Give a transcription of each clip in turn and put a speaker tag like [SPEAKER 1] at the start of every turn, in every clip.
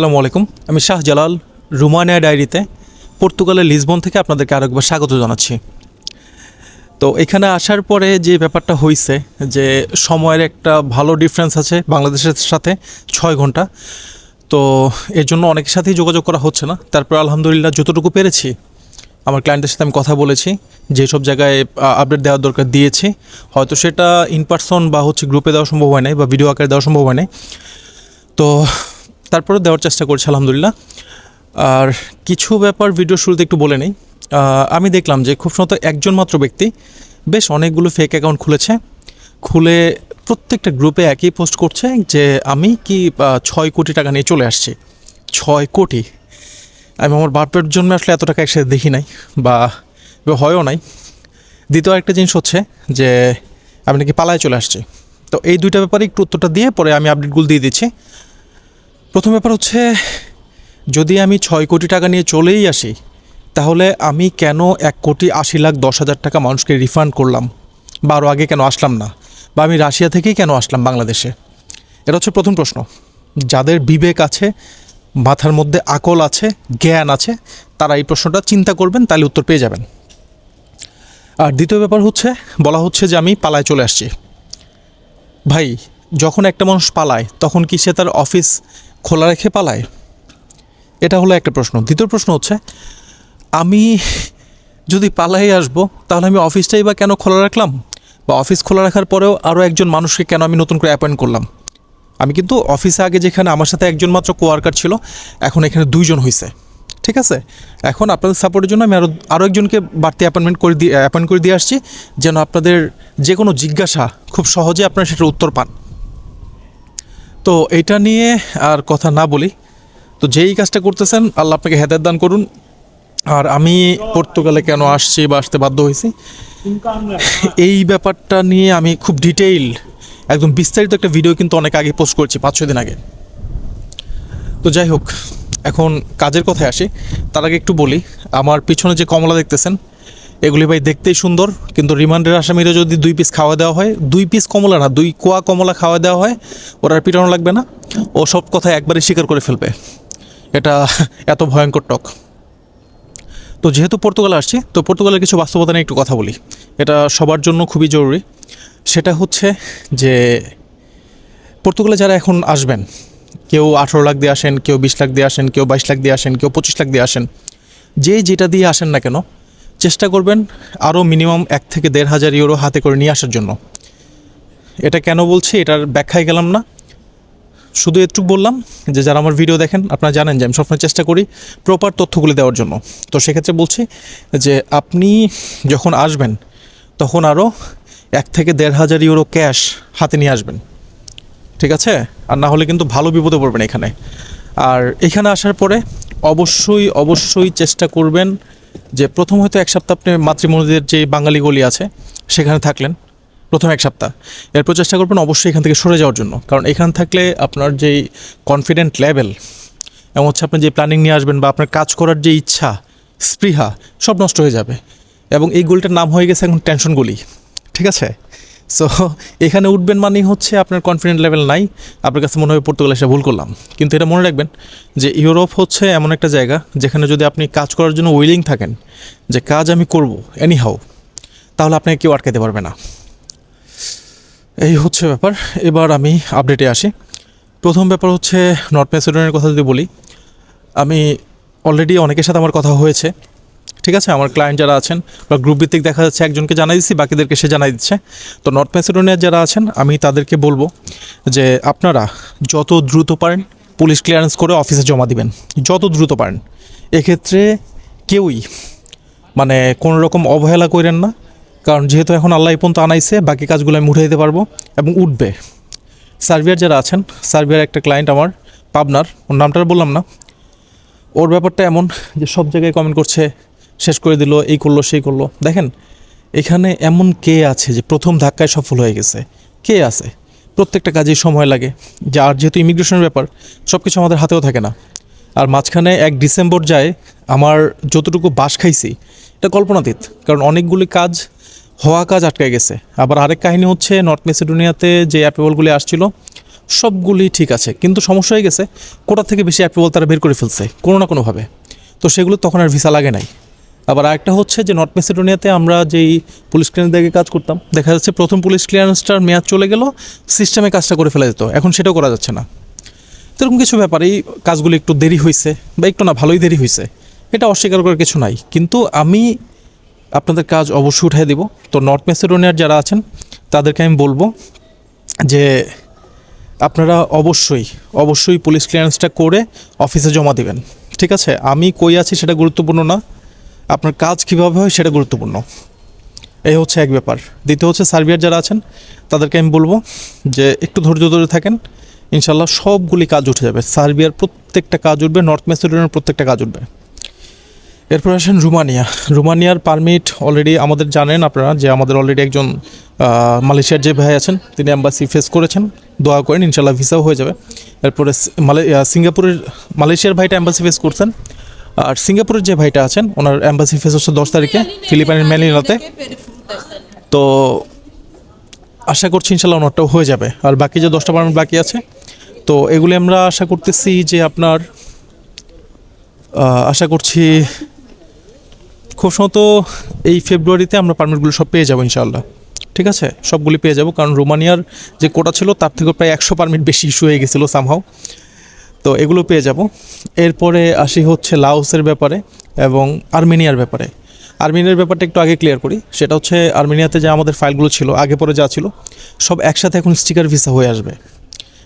[SPEAKER 1] আসসালামু আলাইকুম। আমি শাহ জালাল রুমানিয়া ডায়েরিতে পর্তুগালের লিসবন থেকে আপনাদেরকে আরেকবার স্বাগত জানাচ্ছি। তো এখানে আসার পরে যে ব্যাপারটা হয়েছে যে সময়ের একটা ভালো ডিফারেন্স আছে বাংলাদেশের সাথে, ছয় ঘণ্টা। তো এর জন্য অনেকের সাথেই যোগাযোগ করা হচ্ছে না। তারপর আলহামদুলিল্লাহ যতটুকু পেরেছি, আমার ক্লায়েন্টের সাথে আমি কথা বলেছি, যেসব জায়গায় আপডেট দেওয়ার দরকার দিয়েছি। হয়তো সেটা ইন পার্সন বা হচ্ছে গ্রুপে দেওয়া সম্ভব হয় নাই বা ভিডিও আকারে দেওয়া সম্ভব হয় নাই। তো তারপরে দেওয়ার চেষ্টা করছি, আলহামদুলিল্লাহ। আর কিছু ব্যাপার ভিডিও শুরুতে একটু বলে নেই। আমি দেখলাম যে খুব সম্ভবত একজন মাত্র ব্যক্তি, বেশ অনেকগুলো ফেক অ্যাকাউন্ট খুলেছে। খুলে প্রত্যেকটা গ্রুপে একই পোস্ট করছে যে আমি কি ছয় কোটি টাকা নিয়ে চলে আসছি। ছয় কোটি? আমি আমার বাপের জন্য আসলে এত টাকা একসাথে দেখি নাই, বা হয়ও নাই। দ্বিতীয় একটা জিনিস হচ্ছে যে আমি নাকি পালায় চলে আসছি। তো এই দুইটা ব্যাপারে একটু উত্তরটা দিয়ে পরে আমি আপডেটগুলো দিয়ে দিচ্ছি। প্রথম ব্যাপার হচ্ছে, যদি আমি ছয় কোটি টাকা নিয়ে চলেই আসি, তাহলে আমি কেন এক কোটি আশি লাখ দশ হাজার টাকা মানুষকে রিফান্ড করলাম? বা আরও আগে কেন আসলাম না? বা আমি রাশিয়া থেকেই কেন আসলাম বাংলাদেশে? এটা হচ্ছে প্রথম প্রশ্ন। যাদের বিবেক আছে, মাথার মধ্যে আকল আছে, জ্ঞান আছে, তারা এই প্রশ্নটা চিন্তা করবেন, তাহলে উত্তর পেয়ে যাবেন। আর দ্বিতীয় ব্যাপার হচ্ছে, বলা হচ্ছে যে আমি পালায় চলে আসছি। ভাই যখন একটা মানুষ পালায়, তখন কি সে তার অফিস খোলা রেখে পালায়? এটা হলো একটা প্রশ্ন। দ্বিতীয় প্রশ্ন হচ্ছে, আমি যদি পালাই আসব, তাহলে আমি অফিসটাই বা কেন খোলা রাখলাম? বা অফিস খোলা রাখার পরেও আরও একজন মানুষকে কেন আমি নতুন করে অ্যাপয়েন্ট করলাম? আমি কিন্তু অফিসে আগে যেখানে আমার সাথে একজন মাত্র কোয়ার্কার ছিল, এখন এখানে দুইজন হয়েছে ঠিক আছে? এখন আপনাদের সাপোর্টের জন্য আমি আরও আরও একজনকে বাড়তি অ্যাপয়েন্টমেন্ট করে দিয়ে অ্যাপয়েন্ট করে দিয়ে আসছি, যেন আপনাদের যে কোনো জিজ্ঞাসা খুব সহজে আপনারা সেটার উত্তর পান। তো এটা নিয়ে আর কথা না বলি। তো যেই কাজটা করতেছেন, আল্লাহ আপনাকে হেদায়ত দান করুন। আর আমি পর্তুগালে কেন আসছি বা আসতে বাধ্য হয়েছি, এই ব্যাপারটা নিয়ে আমি খুব ডিটেইল একদম বিস্তারিত একটা ভিডিও কিন্তু অনেক আগে পোস্ট করেছি, পাঁচ, ছয় দিন আগে। তো যাই হোক, এখন কাজের কথায় আসি। তার আগে একটু বলি, আমার পিছনে যে কমলা দেখতেছেন এগুলি ভাই দেখতেই সুন্দর, কিন্তু রিমান্ডের আসামিরা যদি দুই পিস খাওয়া দেওয়া হয়, দুই পিস কমলা না, দুই কোয়া কমলা খাওয়া দেওয়া হয়, ওরা পিটানো লাগবে না। ও সব কথা একবারে স্বীকার করে ফেলবে। এটা এত ভয়ঙ্কর টক। তো যেহেতু পর্তুগালে আসছি, তো পর্তুগালের কিছু বাস্তবতা নিয়ে একটু কথা বলি। এটা সবার জন্য খুবই জরুরি। সেটা হচ্ছে যে, পর্তুগালে যারা এখন আসবেন, কেউ আঠেরো লাখ দিয়ে আসেন, কেউ বিশ লাখ দিয়ে আসেন, কেউ বাইশ লাখ দিয়ে আসেন, কেউ পঁচিশ লাখ দিয়ে আসেন যে যেটা দিয়ে আসেন না কেন চেষ্টা করবেন আরও মিনিমাম এক থেকে দেড় হাজার ইউরো হাতে করে নিয়ে আসার জন্য। এটা কেন বলছি? এটার ব্যাখ্যায় গেলাম না। শুধু এটুকু বললাম যে, যারা আমার ভিডিও দেখেন, আপনারা জানেন যে আমি সবসময় চেষ্টা করি প্রপার তথ্যগুলি দেওয়ার জন্য। তো সেক্ষেত্রে বলছি যে, আপনি যখন আসবেন, তখন আরও এক থেকে দেড় হাজার ইউরো ক্যাশ হাতে নিয়ে আসবেন। ঠিক আছে? আর না হলে কিন্তু ভালো বিপদে পড়বেন এখানে। আর এখানে আসার পরে অবশ্যই অবশ্যই চেষ্টা করবেন যে প্রথম হয়তো এক সপ্তাহ আপনি মাতৃমন্দিরের যে বাঙালি গলি আছে, সেখানে থাকলেন, প্রথম এক সপ্তাহ। এরপর চেষ্টা করবেন অবশ্যই এখান থেকে সরে যাওয়ার জন্য। কারণ এখান থাকলে আপনার যেই কনফিডেন্ট লেভেল এবং হচ্ছে আপনি যে প্ল্যানিং নিয়ে আসবেন বা আপনার কাজ করার যে ইচ্ছা, স্পৃহা, সব নষ্ট হয়ে যাবে। এবং এই গলিটার নাম হয়ে গেছে এখন টেনশন গলি। ঠিক আছে? সো এখানে উঠবেন মানেই হচ্ছে আপনার কনফিডেন্ট লেভেল নাই। আপনার কাছে মনে হয় পর্তুগাল এসে ভুল করলাম। কিন্তু এটা মনে রাখবেন যে ইউরোপ হচ্ছে এমন একটা জায়গা যেখানে যদি আপনি কাজ করার জন্য উইলিং থাকেন যে কাজ আমি করব এনি হাউ তাহলে আপনাকে কেউ আটকাতে পারবে না। এই হচ্ছে ব্যাপার। এবার আমি আপডেটে আসি। প্রথম ব্যাপার হচ্ছে নর্থ ম্যাসেডোনিয়ার কথা যদি বলি, আমি অলরেডি অনেকের সাথে আমার কথা হয়েছে। ঠিক আছে? আমার ক্লায়েন্ট যারা আছেন বা গ্রুপ ভিত্তিক দেখা যাচ্ছে, একজনকে জানাই দিচ্ছি বাকিদেরকে সে জানাই দিচ্ছে। তো নর্থ ম্যাসেডোনিয়ার যারা আছেন, আমি তাদেরকে বলব যে আপনারা যত দ্রুত পারেন পুলিশ ক্লিয়ারেন্স করে অফিসে জমা দিবেন। যত দ্রুত পারেন। এক্ষেত্রে কেউই মানে কোনো রকম অবহেলা করেন না। কারণ যেহেতু এখন আল্লাহ পর্যন্ত আনাইছে, বাকি কাজগুলো আমি উঠে দিতে পারব এবং উঠবে। সার্ভিয়ার যারা আছেন সার্ভিয়ার একটা ক্লায়েন্ট আমার, পাবনার, ওর নামটা বললাম না। ওর ব্যাপারটা এমন যে সব জায়গায় কমেন্ট করছে শেষ করে দিল, এই করল, সেই করল। দেখেন, এখানে এমন কে আছে যে প্রথম ধাক্কায় সফল হয়ে গেছে? কে আছে? প্রত্যেকটা কাজেই সময় লাগে। যে, আর যেহেতু ইমিগ্রেশনের ব্যাপার সব কিছু আমাদের হাতেও থাকে না। আর মাঝখানে এক ডিসেম্বর যায়, আমার যতটুকু বাস খাইছি, এটা কল্পনাতীত। কারণ অনেকগুলি কাজ, হওয়া কাজ আটকে গেছে। আবার আরেক কাহিনী হচ্ছে, নর্থ মেসিডোনিয়াতে যে অ্যাপেবলগুলি আসছিল, সবগুলি ঠিক আছে। কিন্তু সমস্যা হয়ে গেছে, কোটা থেকে বেশি অ্যাপ্রুভাল তারা বের করে ফেলছে, কোনো না কোনোভাবে। তো সেগুলো তখন আর ভিসা লাগে নাই। আবার আরেকটা হচ্ছে যে নর্থ মেসিডোনিয়াতে আমরা যেই পুলিশ ক্লিয়ারেন্স দেখে কাজ করতাম, দেখা যাচ্ছে প্রথম পুলিশ ক্লিয়ারেন্সটার মেয়াদ চলে গেল সিস্টেমে কাজটা করে ফেলা যেত, এখন সেটাও করা যাচ্ছে না। এরকম কিছু ব্যাপার, এই কাজগুলো একটু দেরি হয়েছে বা একটু না ভালোই দেরি হয়েছে এটা অস্বীকার করার কিছু নাই। কিন্তু আমি আপনাদের কাজ অবশ্যই উঠিয়ে দিব। তো নর্থ মেসিডোনিয়ার যারা আছেন, তাদেরকে আমি বলব যে আপনারা অবশ্যই অবশ্যই পুলিশ ক্লিয়ারেন্সটা করে অফিসে জমা দেবেন। ঠিক আছে? আমি কই আছি সেটা গুরুত্বপূর্ণ না। আপনার কাজ কীভাবে হয় সেটা গুরুত্বপূর্ণ। এই হচ্ছে এক ব্যাপার। দ্বিতীয় হচ্ছে সার্ভিয়ার যারা আছেন, তাদেরকে আমি বলব যে একটু ধৈর্য ধরে থাকেন। ইনশাল্লাহ সবগুলি কাজ উঠে যাবে। সার্বিয়ার প্রত্যেকটা কাজ উঠবে, নর্থ মেসিডোনিয়ার প্রত্যেকটা কাজ উঠবে। এরপর আসেন রুমানিয়া। রুমানিয়ার পারমিট অলরেডি আমাদের জানেন আপনারা যে আমাদের অলরেডি একজন মালয়েশিয়ার যে ভাই আছেন, তিনি অ্যাম্বাসি ফেস করেছেন। দোয়া করেন ইনশাল্লাহ ভিসাও হয়ে যাবে। এরপরে সিঙ্গাপুরের মালয়েশিয়ার ভাইটা অ্যাম্বাসি ফেস করছেন। আর সিঙ্গাপুরের যে ভাইটা আছেন, ওনার অ্যাম্বাসি ফেস হচ্ছে দশ তারিখে, ফিলিপাইনের ম্যালিনাতে তো আশা করছি ইনশাল্লাহ ওনারটাও হয়ে যাবে। আর বাকি যে দশটা পারমিট বাকি আছে, তো এগুলি আমরা আশা করতেছি যে আপনার আশা করছি খুব সম্ভবত এই ফেব্রুয়ারিতে আমরা পারমিটগুলো সব পেয়ে যাব ইনশাল্লাহ। ঠিক আছে? সবগুলি পেয়ে যাব, কারণ রোমানিয়ার যে কোটা ছিল, তার থেকে প্রায় একশো পারমিট বেশি ইস্যু হয়ে গেছিল সামহাও তো এগুলো পেয়ে যাব। এরপরে আসি হচ্ছে লাওসের ব্যাপারে এবং আর্মেনিয়ার ব্যাপারে। আর্মেনিয়ার ব্যাপারটা একটু আগে ক্লিয়ার করি। সেটা হচ্ছে আর্মেনিয়াতে যে আমাদের ফাইলগুলো ছিল, আগে পরে যা ছিল, সব একসাথে এখন স্টিকার ভিসা হয়ে আসবে।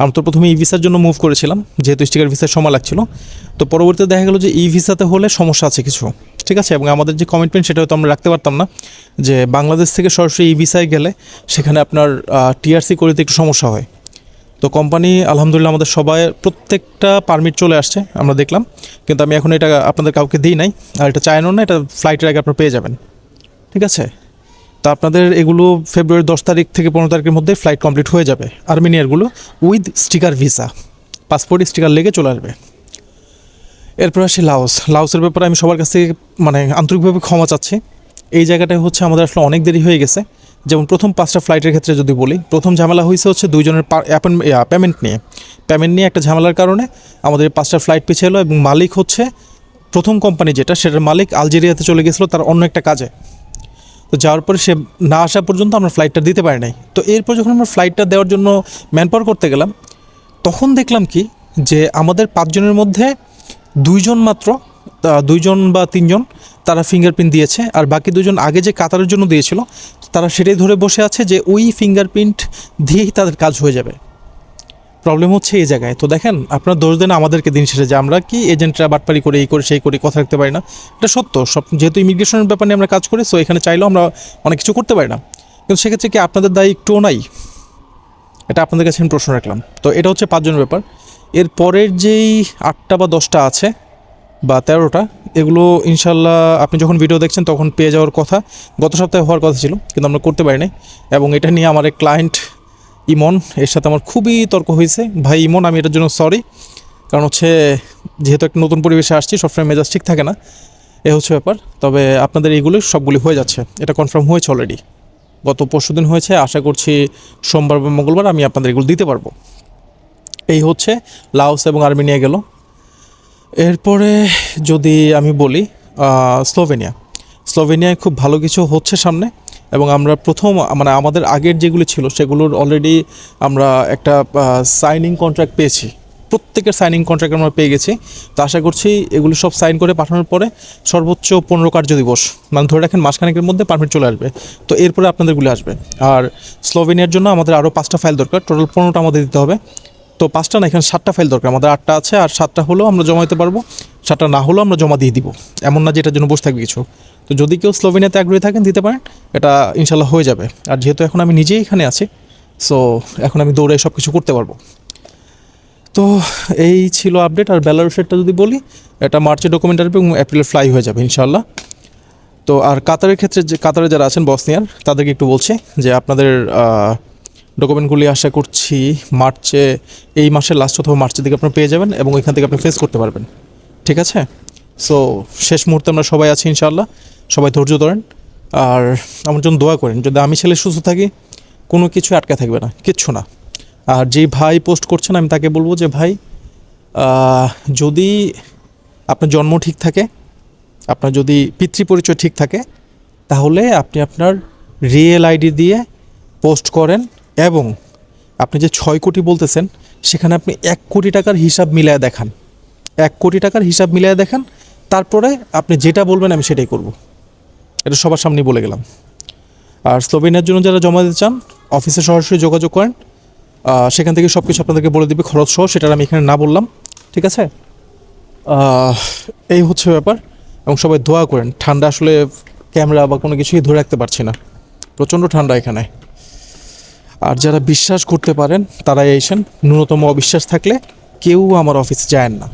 [SPEAKER 1] আমরা তো প্রথমে ই ভিসার জন্য মুভ করেছিলাম, যেহেতু স্টিকার ভিসার সময় লাগছিল। তো পরবর্তীতে দেখা গেলো যে ই ভিসাতে হলে সমস্যা আছে কিছু, ঠিক আছে? এবং আমাদের যে কমিটমেন্ট সেটা হয়তো আমরা রাখতে পারতাম না, যে বাংলাদেশ থেকে সরাসরি ই ভিসায় গেলে সেখানে আপনার টিআরসি করতে একটু সমস্যা হয়। তো কোম্পানি আলহামদুলিল্লাহ আমাদের সবাই প্রত্যেকটা পারমিট চলে আসছে, আমরা দেখলাম। কিন্তু আমি এখন এটা আপনাদের কাউকে দিই নাই, আর এটা চাইনো না, এটা ফ্লাইটের আগে আপনারা পেয়ে যাবেন। ঠিক আছে? তো আপনাদের এগুলো ফেব্রুয়ারি দশ তারিখ থেকে পনেরো তারিখের মধ্যে ফ্লাইট কমপ্লিট হয়ে যাবে। আর্মেনিয়ারগুলো with sticker visa passport sticker লেগে চলে আসবে। এরপর আসি লাওস। লাওসের ব্যাপারে আমি সবার কাছ থেকে মানে আন্তরিকভাবে ক্ষমা চাচ্ছি। এই জায়গাটায় হচ্ছে আমাদের আসলে অনেক দেরি হয়ে গেছে। যেমন প্রথম পাঁচটা ফ্লাইটের ক্ষেত্রে যদি বলি, প্রথম ঝামেলা হয়েছে হচ্ছে দুইজনের পেমেন্ট নিয়ে। পেমেন্ট নিয়ে একটা ঝামেলার কারণে আমাদের পাঁচটা ফ্লাইট পিছিয়ে এলো এবং মালিক হচ্ছে প্রথম কোম্পানি যেটা, সেটার মালিক আলজেরিয়াতে চলে গেছিল তার অন্য একটা কাজে। তো যাওয়ার পরে সে না আসা পর্যন্ত আমরা ফ্লাইটটা দিতে পারি নাই। তো এরপর যখন আমরা ফ্লাইটটা দেওয়ার জন্য ম্যান পাওয়ার করতে গেলাম, তখন দেখলাম কি, যে আমাদের পাঁচজনের মধ্যে দুইজন মাত্র দুইজন বা তিনজন তারা ফিঙ্গারপ্রিন্ট দিয়েছে। আর বাকি দুজন আগে যে কাতারের জন্য দিয়েছিল, তারা সেটাই ধরে বসে আছে যে ওই ফিঙ্গারপ্রিন্ট দিয়েই তাদের কাজ হয়ে যাবে। প্রবলেম হচ্ছে এই জায়গায়। তো দেখেন, আপনার দোষ দেন আমাদেরকে দিন শেষে যে আমরা কি এজেন্টরা বাটপারি করে, এই করে, সেই করে, কথা রাখতে পারি না। এটা সত্য। সব যেহেতু ইমিগ্রেশনের ব্যাপার নিয়ে আমরা কাজ করি সো এখানে চাইলেও আমরা অনেক কিছু করতে পারি না। কিন্তু সেক্ষেত্রে কি আপনাদের দায়ী একটুও নাই? এটা আপনাদের কাছে আমি প্রশ্ন রাখলাম। তো এটা হচ্ছে পাঁচজনের ব্যাপার। এর পরের যেই আটটা বা দশটা আছে বা তেরোটা, এগুলো ইনশাল্লাহ আপনি যখন ভিডিও দেখছেন তখন পেয়ে যাওয়ার কথা। গত সপ্তাহে হওয়ার কথা ছিল, কিন্তু আমরা করতে পারি নাই এবং এটা নিয়ে আমার এক ক্লায়েন্ট ইমন, এর সাথে আমার খুবই তর্ক হয়েছে। ভাই, ইমন, আমি এটার জন্য সরি কারণ হচ্ছে যেহেতু একটা নতুন পরিবেশে আসছি, সবসময় মেজাজ ঠিক থাকে না, এ হচ্ছে ব্যাপার। তবে আপনাদের এইগুলো সবগুলি হয়ে যাচ্ছে, এটা কনফার্ম হয়েছে অলরেডি গত পরশু দিন হয়েছে, আশা করছি সোমবার বা মঙ্গলবার আমি আপনাদের এগুলো দিতে পারব। এই হচ্ছে লাওস এবং আর্মেনিয়া গেল। এরপরে যদি আমি বলি স্লোভেনিয়া। স্লোভেনিয়ায় খুব ভালো কিছু হচ্ছে সামনে এবং আমরা প্রথম মানে আমাদের আগের যেগুলো ছিল সেগুলোর অলরেডি আমরা একটা সাইনিং কন্ট্রাক্ট পেয়েছি। প্রত্যেকের সাইনিং কন্ট্রাক্ট আমরা পেয়ে গেছি। তো আশা করছি এগুলো সব সাইন করে পাঠানোর পরে সর্বোচ্চ পনেরো কার্য দিবস মানে ধরে রাখেন মাসখানেকের মধ্যে পারমিট চলে আসবে। তো এরপরে আপনাদেরগুলো আসবে। আর স্লোভেনিয়ার জন্য আমাদের আরও পাঁচটা ফাইল দরকার। টোটাল পনেরোটা আমাদের দিতে হবে। তো পাঁচটা না, এখানে সাতটা ফাইল দরকার। আমাদের আটটা আছে আর সাতটা হলেও আমরা জমা দিতে পারব। সাতটা না হলেও আমরা জমা দিয়ে দিব। এমন না যে এটার জন্য বসে থাকবে কিছু। তো যদি কেউ স্লোভেনিয়াতে আগ্রহী থাকেন, দিতে পারেন। এটা ইনশাল্লাহ হয়ে যাবে। আর যেহেতু এখন আমি নিজেই এখানে আছি সো এখন আমি দৌড়ে সব কিছু করতে পারব। তো এই ছিল আপডেট আর বেলারুসেরটা যদি বলি, এটা মার্চে ডকুমেন্ট আসবে এবং এপ্রিলে ফ্লাই হয়ে যাবে ইনশাল্লাহ। তো আর কাতারের ক্ষেত্রে যে, কাতারে যারা আছেন বসনিয়ার তাদেরকে একটু বলছি যে আপনাদের ডকুমেন্টগুলি আশা করছি মার্চে, এই মাসের লাস্ট অথবা মার্চের দিকে আপনারা পেয়ে যাবেন এবং ওইখান থেকে আপনি ফেস করতে পারবেন। ঠিক আছে? সো শেষ মুহূর্তে আমরা সবাই আছি ইনশাল্লাহ সবাই ধৈর্য ধরেন। আর আমার জন্য দোয়া করেন, যদি আমি ছেলে সুস্থ থাকি, কোনো কিছু আটকে থাকবে না, কিচ্ছু না। আর যে ভাই পোস্ট করছেন, আমি তাকে বলব যে, ভাই যদি আপনার জন্ম ঠিক থাকে, আপনার যদি পিতৃ পরিচয় ঠিক থাকে, তাহলে আপনি আপনার রিয়েল আইডি দিয়ে পোস্ট করেন এবং আপনি যে ছয় কোটি বলতেছেন, সেখানে আপনি এক কোটি টাকার হিসাব মিলায় দেখান। এক কোটি টাকার হিসাব মিলায় দেখান, তারপরে আপনি যেটা বলবেন আমি সেটাই করব। এটা সবার সামনে বলে গেলাম। আর স্লোভেনিয়ার জন্য যারা জমা দিতে চান, অফিসে সরাসরি যোগাযোগ করেন। সেখান থেকে সব কিছু আপনাদেরকে বলে দিবে খরচ সহ সেটা আমি এখানে না বললাম। ঠিক আছে? এই হচ্ছে ব্যাপার। এবং সবাই দোয়া করেন, ঠান্ডা আসলে ক্যামেরা বা কোনো কিছুই ধরে রাখতে পারছি না। প্রচণ্ড ঠান্ডা এখানে। আর যারা বিশ্বাস করতে পারেন, তারাই এসেন। ন্যূনতম অবিশ্বাস থাকলে কেউ আমার অফিসে যায় না।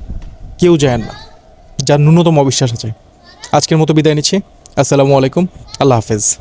[SPEAKER 1] কেউ যায় না। যার ন্যূনতম অবিশ্বাস আছে। আজকের মতো বিদায় নিচ্ছি। আসসালামু আলাইকুম। আল্লাহ হাফেজ।